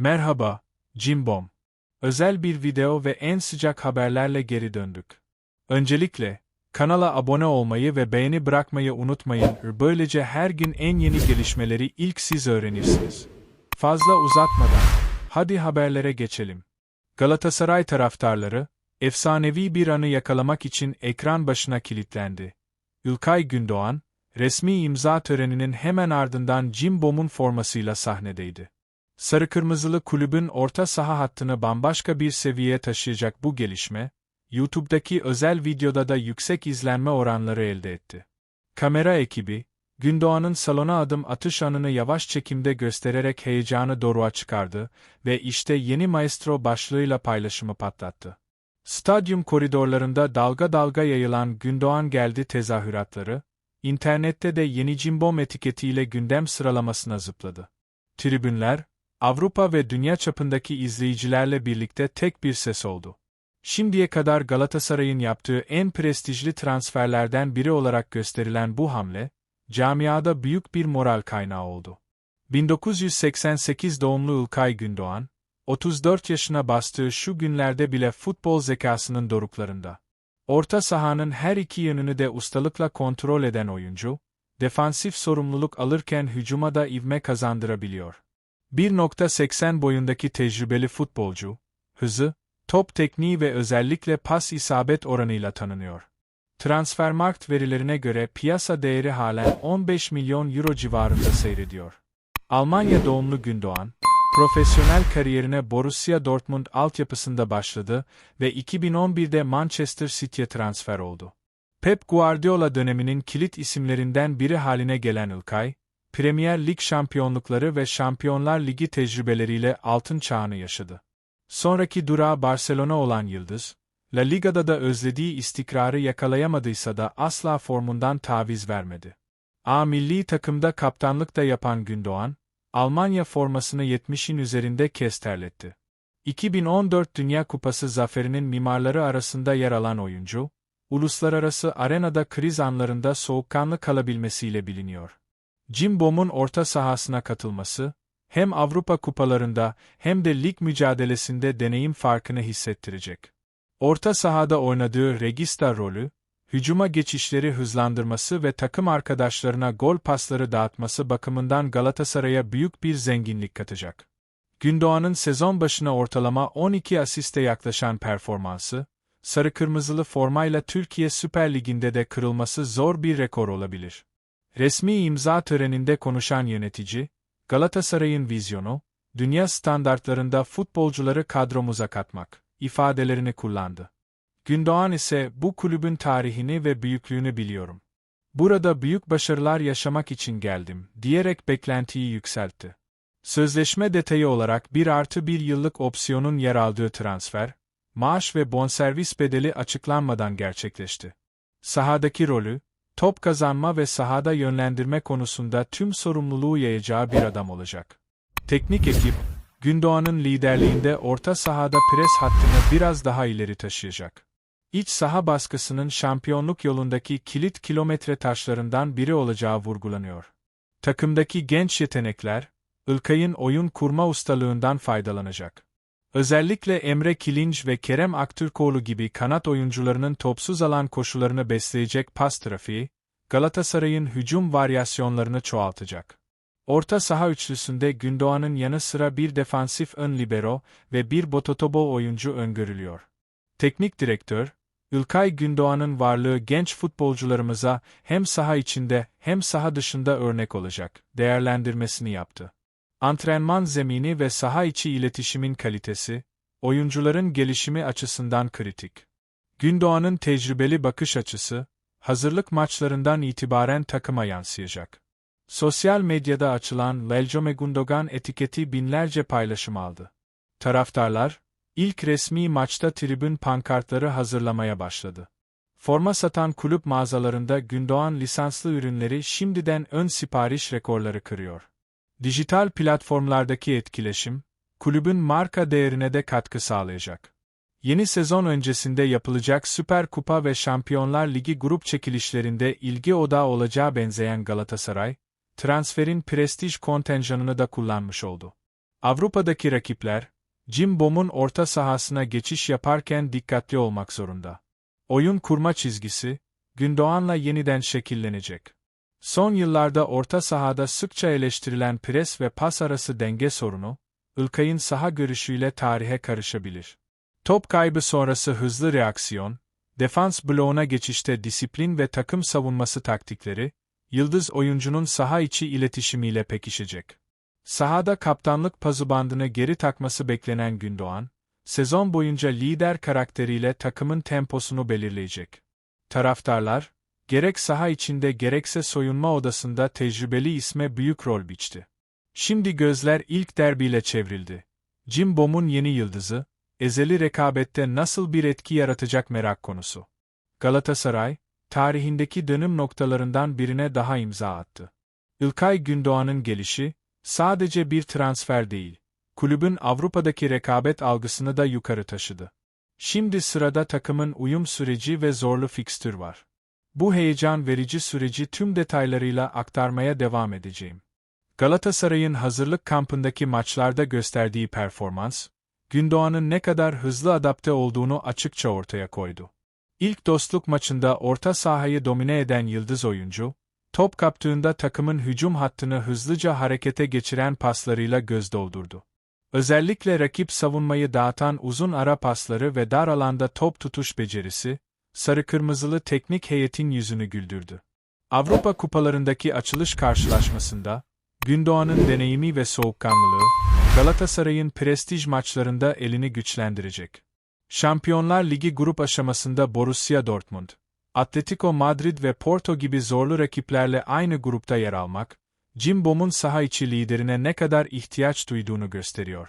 Merhaba, Cimbom. Özel bir video ve en sıcak haberlerle geri döndük. Öncelikle, kanala abone olmayı ve beğeni bırakmayı unutmayın. Böylece her gün en yeni gelişmeleri ilk siz öğrenirsiniz. Fazla uzatmadan, hadi haberlere geçelim. Galatasaray taraftarları, efsanevi bir anı yakalamak için ekran başına kilitlendi. Ülkay Gündoğan, resmi imza töreninin hemen ardından Cimbom'un formasıyla sahnedeydi. Sarı Kırmızılı kulübün orta saha hattını bambaşka bir seviyeye taşıyacak bu gelişme, YouTube'daki özel videoda da yüksek izlenme oranları elde etti. Kamera ekibi, Gündoğan'ın salona adım atış anını yavaş çekimde göstererek heyecanı doruğa çıkardı ve işte yeni maestro başlığıyla paylaşımı patlattı. Stadyum koridorlarında dalga dalga yayılan Gündoğan geldi tezahüratları, internette de yeni cimbom etiketiyle gündem sıralamasına zıpladı. Tribünler, Avrupa ve dünya çapındaki izleyicilerle birlikte tek bir ses oldu. Şimdiye kadar Galatasaray'ın yaptığı en prestijli transferlerden biri olarak gösterilen bu hamle, camiada büyük bir moral kaynağı oldu. 1988 doğumlu Ilkay Gündoğan, 34 yaşına bastığı şu günlerde bile futbol zekasının doruklarında. Orta sahanın her iki yönünü de ustalıkla kontrol eden oyuncu, defansif sorumluluk alırken hücuma da ivme kazandırabiliyor. 1.80 boyundaki tecrübeli futbolcu, hızı, top tekniği ve özellikle pas isabet oranıyla tanınıyor. Transfermarkt verilerine göre piyasa değeri halen 15 milyon euro civarında seyrediyor. Almanya doğumlu Gündoğan, profesyonel kariyerine Borussia Dortmund altyapısında başladı ve 2011'de Manchester City'ye transfer oldu. Pep Guardiola döneminin kilit isimlerinden biri haline gelen Ilkay, Premier Lig şampiyonlukları ve Şampiyonlar Ligi tecrübeleriyle altın çağını yaşadı. Sonraki durağı Barcelona olan Yıldız, La Liga'da da özlediği istikrarı yakalayamadıysa da asla formundan taviz vermedi. A milli takımda kaptanlık da yapan Gündoğan, Almanya formasını 70'in üzerinde kez terletti. 2014 Dünya Kupası zaferinin mimarları arasında yer alan oyuncu, uluslararası arenada kriz anlarında soğukkanlı kalabilmesiyle biliniyor. Cimbom'un orta sahasına katılması, hem Avrupa kupalarında hem de lig mücadelesinde deneyim farkını hissettirecek. Orta sahada oynadığı regista rolü, hücuma geçişleri hızlandırması ve takım arkadaşlarına gol pasları dağıtması bakımından Galatasaray'a büyük bir zenginlik katacak. Gündoğan'ın sezon başına ortalama 12 asiste yaklaşan performansı, sarı kırmızılı formayla Türkiye Süper Ligi'nde de kırılması zor bir rekor olabilir. Resmi imza töreninde konuşan yönetici, Galatasaray'ın vizyonu, dünya standartlarında futbolcuları kadromuza katmak, ifadelerini kullandı. Gündoğan ise bu kulübün tarihini ve büyüklüğünü biliyorum. Burada büyük başarılar yaşamak için geldim, diyerek beklentiyi yükseltti. Sözleşme detayı olarak bir artı bir yıllık opsiyonun yer aldığı transfer, maaş ve bonservis bedeli açıklanmadan gerçekleşti. Sahadaki rolü, top kazanma ve sahada yönlendirme konusunda tüm sorumluluğu yayacağı bir adam olacak. Teknik ekip, Gündoğan'ın liderliğinde orta sahada pres hattını biraz daha ileri taşıyacak. İç saha baskısının şampiyonluk yolundaki kilit kilometre taşlarından biri olacağı vurgulanıyor. Takımdaki genç yetenekler, Ilkay'ın oyun kurma ustalığından faydalanacak. Özellikle Emre Kilinç ve Kerem Aktürkoğlu gibi kanat oyuncularının topsuz alan koşularını besleyecek pas trafiği, Galatasaray'ın hücum varyasyonlarını çoğaltacak. Orta saha üçlüsünde Gündoğan'ın yanı sıra bir defansif ön libero ve bir bototobo oyuncu öngörülüyor. Teknik direktör, Ülkay Gündoğan'ın varlığı genç futbolcularımıza hem saha içinde hem saha dışında örnek olacak, değerlendirmesini yaptı. Antrenman zemini ve saha içi iletişimin kalitesi, oyuncuların gelişimi açısından kritik. Gündoğan'ın tecrübeli bakış açısı, hazırlık maçlarından itibaren takıma yansıyacak. Sosyal medyada açılan Leljome Gundogan etiketi binlerce paylaşım aldı. Taraftarlar, ilk resmi maçta tribün pankartları hazırlamaya başladı. Forma satan kulüp mağazalarında Gündoğan lisanslı ürünleri şimdiden ön sipariş rekorları kırıyor. Dijital platformlardaki etkileşim, kulübün marka değerine de katkı sağlayacak. Yeni sezon öncesinde yapılacak Süper Kupa ve Şampiyonlar Ligi grup çekilişlerinde ilgi odağı olacağı benzeyen Galatasaray, transferin prestij kontenjanını da kullanmış oldu. Avrupa'daki rakipler, Jim Bom'un orta sahasına geçiş yaparken dikkatli olmak zorunda. Oyun kurma çizgisi, Gündoğan'la yeniden şekillenecek. Son yıllarda orta sahada sıkça eleştirilen pres ve pas arası denge sorunu, Ilkay'ın saha görüşüyle tarihe karışabilir. Top kaybı sonrası hızlı reaksiyon, defans bloğuna geçişte disiplin ve takım savunması taktikleri, yıldız oyuncunun saha içi iletişimiyle pekişecek. Sahada kaptanlık pazubandını geri takması beklenen Gündoğan, sezon boyunca lider karakteriyle takımın temposunu belirleyecek. Taraftarlar, gerek saha içinde gerekse soyunma odasında tecrübeli isme büyük rol biçti. Şimdi gözler ilk derbiyle çevrildi. Jim Bom'un yeni yıldızı, ezeli rekabette nasıl bir etki yaratacak merak konusu. Galatasaray, tarihindeki dönüm noktalarından birine daha imza attı. İlkay Gündoğan'ın gelişi, sadece bir transfer değil, kulübün Avrupa'daki rekabet algısını da yukarı taşıdı. Şimdi sırada takımın uyum süreci ve zorlu fikstür var. Bu heyecan verici süreci tüm detaylarıyla aktarmaya devam edeceğim. Galatasaray'ın hazırlık kampındaki maçlarda gösterdiği performans, Gündoğan'ın ne kadar hızlı adapte olduğunu açıkça ortaya koydu. İlk dostluk maçında orta sahayı domine eden yıldız oyuncu, top kaptığında takımın hücum hattını hızlıca harekete geçiren paslarıyla göz doldurdu. Özellikle rakip savunmayı dağıtan uzun ara pasları ve dar alanda top tutuş becerisi, sarı-kırmızılı teknik heyetin yüzünü güldürdü. Avrupa kupalarındaki açılış karşılaşmasında, Gündoğan'ın deneyimi ve soğukkanlılığı, Galatasaray'ın prestij maçlarında elini güçlendirecek. Şampiyonlar Ligi grup aşamasında Borussia Dortmund, Atletico Madrid ve Porto gibi zorlu rakiplerle aynı grupta yer almak, Jim Bom'un saha içi liderine ne kadar ihtiyaç duyduğunu gösteriyor.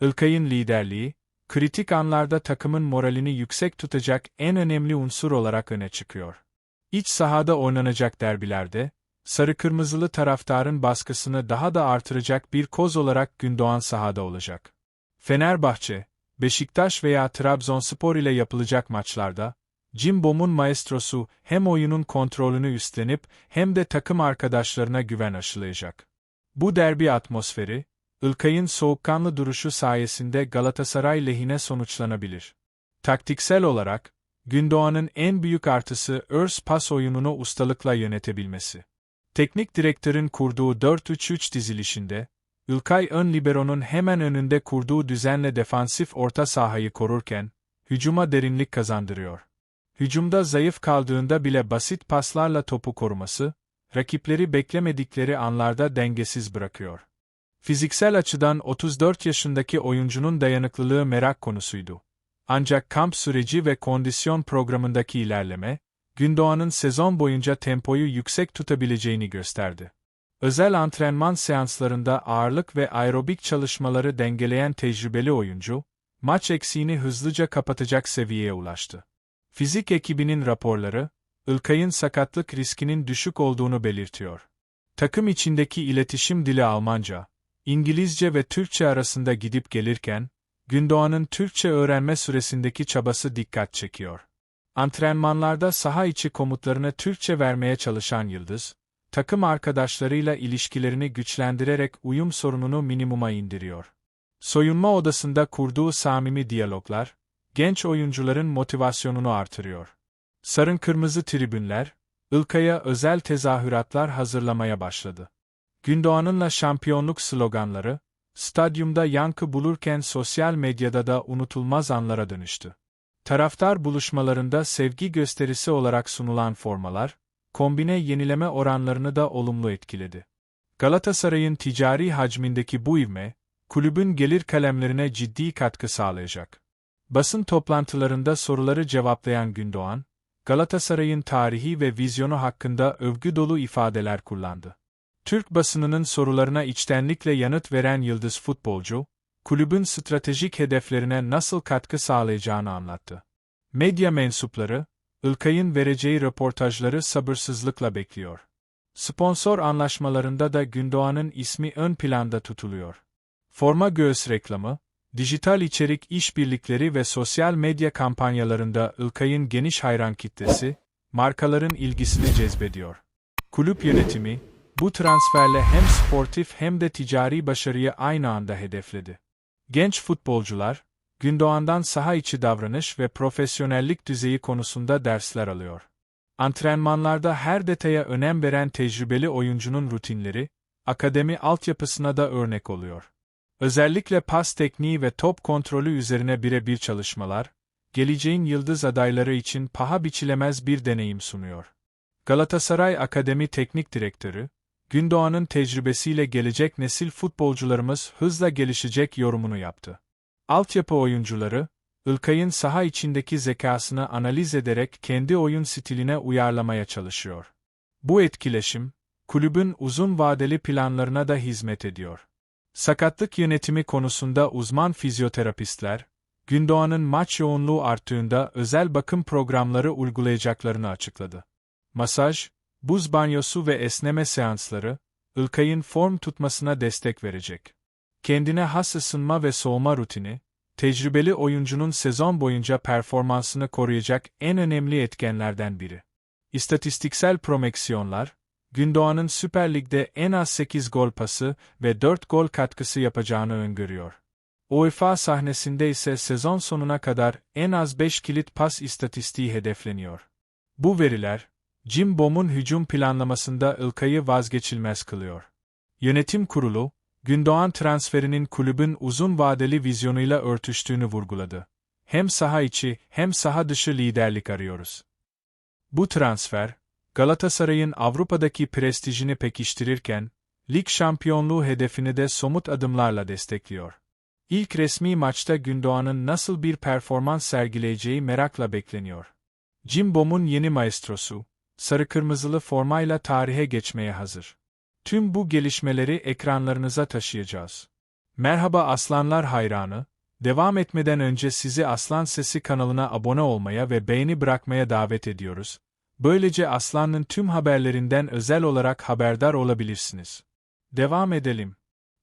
Ilkay'ın liderliği, kritik anlarda takımın moralini yüksek tutacak en önemli unsur olarak öne çıkıyor. İç sahada oynanacak derbilerde, sarı-kırmızılı taraftarın baskısını daha da artıracak bir koz olarak Gündoğan sahada olacak. Fenerbahçe, Beşiktaş veya Trabzonspor ile yapılacak maçlarda, Jim Bom'un maestrosu hem oyunun kontrolünü üstlenip hem de takım arkadaşlarına güven aşılayacak. Bu derbi atmosferi, Ilkay'ın soğukkanlı duruşu sayesinde Galatasaray lehine sonuçlanabilir. Taktiksel olarak, Gündoğan'ın en büyük artısı örs pas oyununu ustalıkla yönetebilmesi. Teknik direktörün kurduğu 4-3-3 dizilişinde, Ilkay ön liberonun hemen önünde kurduğu düzenle defansif orta sahayı korurken, hücuma derinlik kazandırıyor. Hücumda zayıf kaldığında bile basit paslarla topu koruması, rakipleri beklemedikleri anlarda dengesiz bırakıyor. Fiziksel açıdan 34 yaşındaki oyuncunun dayanıklılığı merak konusuydu. Ancak kamp süreci ve kondisyon programındaki ilerleme, Gündoğan'ın sezon boyunca tempoyu yüksek tutabileceğini gösterdi. Özel antrenman seanslarında ağırlık ve aerobik çalışmaları dengeleyen tecrübeli oyuncu, maç eksiğini hızlıca kapatacak seviyeye ulaştı. Fizik ekibinin raporları, Ilkay'ın sakatlık riskinin düşük olduğunu belirtiyor. Takım içindeki iletişim dili Almanca, İngilizce ve Türkçe arasında gidip gelirken, Gündoğan'ın Türkçe öğrenme süresindeki çabası dikkat çekiyor. Antrenmanlarda saha içi komutlarını Türkçe vermeye çalışan Yıldız, takım arkadaşlarıyla ilişkilerini güçlendirerek uyum sorununu minimuma indiriyor. Soyunma odasında kurduğu samimi diyaloglar, genç oyuncuların motivasyonunu artırıyor. Sarın kırmızı tribünler, Ilkay'a özel tezahüratlar hazırlamaya başladı. Gündoğan'ınla şampiyonluk sloganları, stadyumda yankı bulurken sosyal medyada da unutulmaz anlara dönüştü. Taraftar buluşmalarında sevgi gösterisi olarak sunulan formalar, kombine yenileme oranlarını da olumlu etkiledi. Galatasaray'ın ticari hacmindeki bu ivme, kulübün gelir kalemlerine ciddi katkı sağlayacak. Basın toplantılarında soruları cevaplayan Gündoğan, Galatasaray'ın tarihi ve vizyonu hakkında övgü dolu ifadeler kullandı. Türk basınının sorularına içtenlikle yanıt veren yıldız futbolcu, kulübün stratejik hedeflerine nasıl katkı sağlayacağını anlattı. Medya mensupları, Ilkay'ın vereceği röportajları sabırsızlıkla bekliyor. Sponsor anlaşmalarında da Gündoğan'ın ismi ön planda tutuluyor. Forma göğüs reklamı, dijital içerik işbirlikleri ve sosyal medya kampanyalarında Ilkay'ın geniş hayran kitlesi, markaların ilgisini cezbediyor. Kulüp yönetimi, bu transferle hem sportif hem de ticari başarıyı aynı anda hedefledi. Genç futbolcular, Gündoğan'dan saha içi davranış ve profesyonellik düzeyi konusunda dersler alıyor. Antrenmanlarda her detaya önem veren tecrübeli oyuncunun rutinleri, akademi altyapısına da örnek oluyor. Özellikle pas tekniği ve top kontrolü üzerine birebir çalışmalar, geleceğin yıldız adayları için paha biçilemez bir deneyim sunuyor. Galatasaray Akademi Teknik Direktörü, Gündoğan'ın tecrübesiyle gelecek nesil futbolcularımız hızla gelişecek yorumunu yaptı. Altyapı oyuncuları, Ilkay'ın saha içindeki zekasını analiz ederek kendi oyun stiline uyarlamaya çalışıyor. Bu etkileşim, kulübün uzun vadeli planlarına da hizmet ediyor. Sakatlık yönetimi konusunda uzman fizyoterapistler, Gündoğan'ın maç yoğunluğu arttığında özel bakım programları uygulayacaklarını açıkladı. Masaj, buz banyosu ve esneme seansları, Ilkay'ın form tutmasına destek verecek. Kendine has ısınma ve soğuma rutini, tecrübeli oyuncunun sezon boyunca performansını koruyacak en önemli etkenlerden biri. İstatistiksel promeksiyonlar, Gündoğan'ın Süper Lig'de en az 8 gol pası ve 4 gol katkısı yapacağını öngörüyor. UEFA sahnesinde ise sezon sonuna kadar en az 5 kilit pas istatistiği hedefleniyor. Bu veriler, Jim Bom'un hücum planlamasında Ilkay'ı vazgeçilmez kılıyor. Yönetim kurulu, Gündoğan transferinin kulübün uzun vadeli vizyonuyla örtüştüğünü vurguladı. Hem saha içi hem saha dışı liderlik arıyoruz. Bu transfer, Galatasaray'ın Avrupa'daki prestijini pekiştirirken, lig şampiyonluğu hedefini de somut adımlarla destekliyor. İlk resmi maçta Gündoğan'ın nasıl bir performans sergileyeceği merakla bekleniyor. Jim Bom'un yeni maestrosu, sarı kırmızılı formayla tarihe geçmeye hazır. Tüm bu gelişmeleri ekranlarınıza taşıyacağız. Merhaba Aslanlar hayranı, devam etmeden önce sizi Aslan Sesi kanalına abone olmaya ve beğeni bırakmaya davet ediyoruz. Böylece Aslan'ın tüm haberlerinden özel olarak haberdar olabilirsiniz. Devam edelim.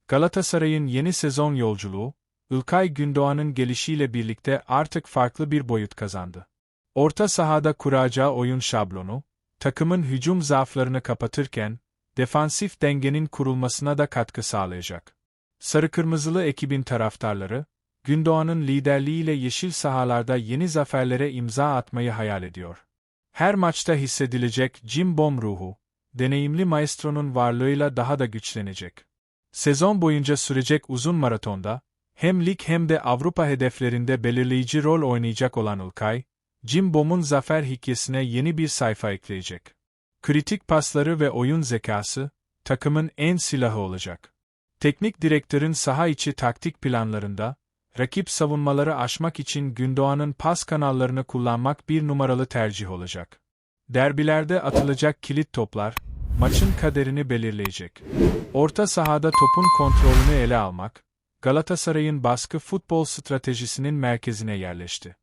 Galatasaray'ın yeni sezon yolculuğu, Ilkay Gündoğan'ın gelişiyle birlikte artık farklı bir boyut kazandı. Orta sahada kuracağı oyun şablonu, takımın hücum zaaflarını kapatırken, defansif dengenin kurulmasına da katkı sağlayacak. Sarı-kırmızılı ekibin taraftarları, Gündoğan'ın liderliğiyle yeşil sahalarda yeni zaferlere imza atmayı hayal ediyor. Her maçta hissedilecek Jim Bom ruhu, deneyimli maestronun varlığıyla daha da güçlenecek. Sezon boyunca sürecek uzun maratonda, hem lig hem de Avrupa hedeflerinde belirleyici rol oynayacak olan Ilkay, Jim Bom'un zafer hikayesine yeni bir sayfa ekleyecek. Kritik pasları ve oyun zekası, takımın en silahı olacak. Teknik direktörün saha içi taktik planlarında, rakip savunmaları aşmak için Gündoğan'ın pas kanallarını kullanmak bir numaralı tercih olacak. Derbilerde atılacak kilit toplar, maçın kaderini belirleyecek. Orta sahada topun kontrolünü ele almak, Galatasaray'ın baskı futbol stratejisinin merkezine yerleşti.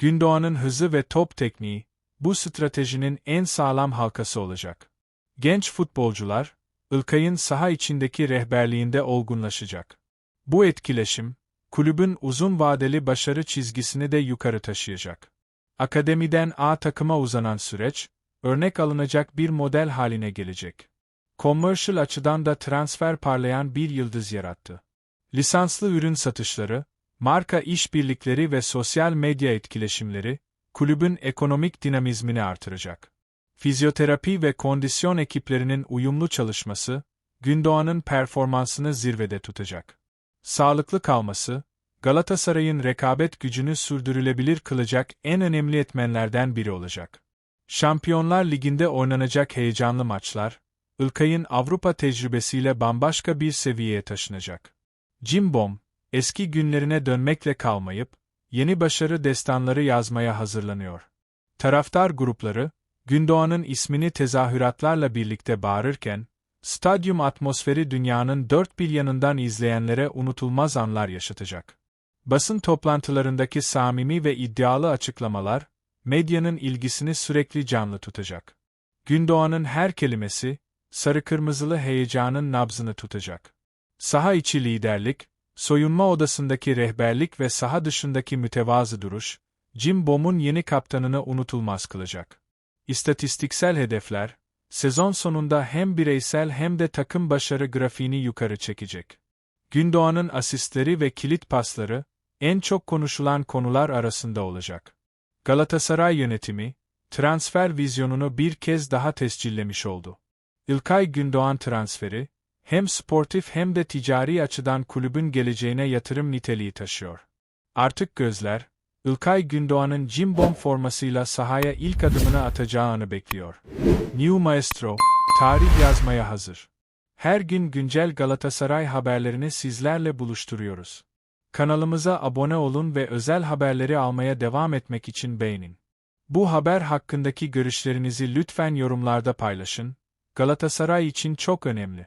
Gündoğan'ın hızı ve top tekniği, bu stratejinin en sağlam halkası olacak. Genç futbolcular, Ilkay'ın saha içindeki rehberliğinde olgunlaşacak. Bu etkileşim, kulübün uzun vadeli başarı çizgisini de yukarı taşıyacak. Akademiden A takıma uzanan süreç, örnek alınacak bir model haline gelecek. Commercial açıdan da transfer parlayan bir yıldız yarattı. Lisanslı ürün satışları, marka işbirlikleri ve sosyal medya etkileşimleri, kulübün ekonomik dinamizmini artıracak. Fizyoterapi ve kondisyon ekiplerinin uyumlu çalışması, Gündoğan'ın performansını zirvede tutacak. Sağlıklı kalması, Galatasaray'ın rekabet gücünü sürdürülebilir kılacak en önemli etmenlerden biri olacak. Şampiyonlar Ligi'nde oynanacak heyecanlı maçlar, Ilkay'ın Avrupa tecrübesiyle bambaşka bir seviyeye taşınacak. Cimbom, eski günlerine dönmekle kalmayıp, yeni başarı destanları yazmaya hazırlanıyor. Taraftar grupları, Gündoğan'ın ismini tezahüratlarla birlikte bağırırken, stadyum atmosferi dünyanın dört bir yanından izleyenlere unutulmaz anlar yaşatacak. Basın toplantılarındaki samimi ve iddialı açıklamalar, medyanın ilgisini sürekli canlı tutacak. Gündoğan'ın her kelimesi, sarı-kırmızılı heyecanın nabzını tutacak. Saha içi liderlik, soyunma odasındaki rehberlik ve saha dışındaki mütevazı duruş, Jim Bom'un yeni kaptanını unutulmaz kılacak. İstatistiksel hedefler, sezon sonunda hem bireysel hem de takım başarı grafiğini yukarı çekecek. Gündoğan'ın asistleri ve kilit pasları, en çok konuşulan konular arasında olacak. Galatasaray yönetimi, transfer vizyonunu bir kez daha tescillemiş oldu. İlkay Gündoğan transferi, hem sportif hem de ticari açıdan kulübün geleceğine yatırım niteliği taşıyor. Artık gözler, İlkay Gündoğan'ın Cimbom formasıyla sahaya ilk adımını atacağı anı bekliyor. New Maestro, tarih yazmaya hazır. Her gün güncel Galatasaray haberlerini sizlerle buluşturuyoruz. Kanalımıza abone olun ve özel haberleri almaya devam etmek için beğenin. Bu haber hakkındaki görüşlerinizi lütfen yorumlarda paylaşın. Galatasaray için çok önemli.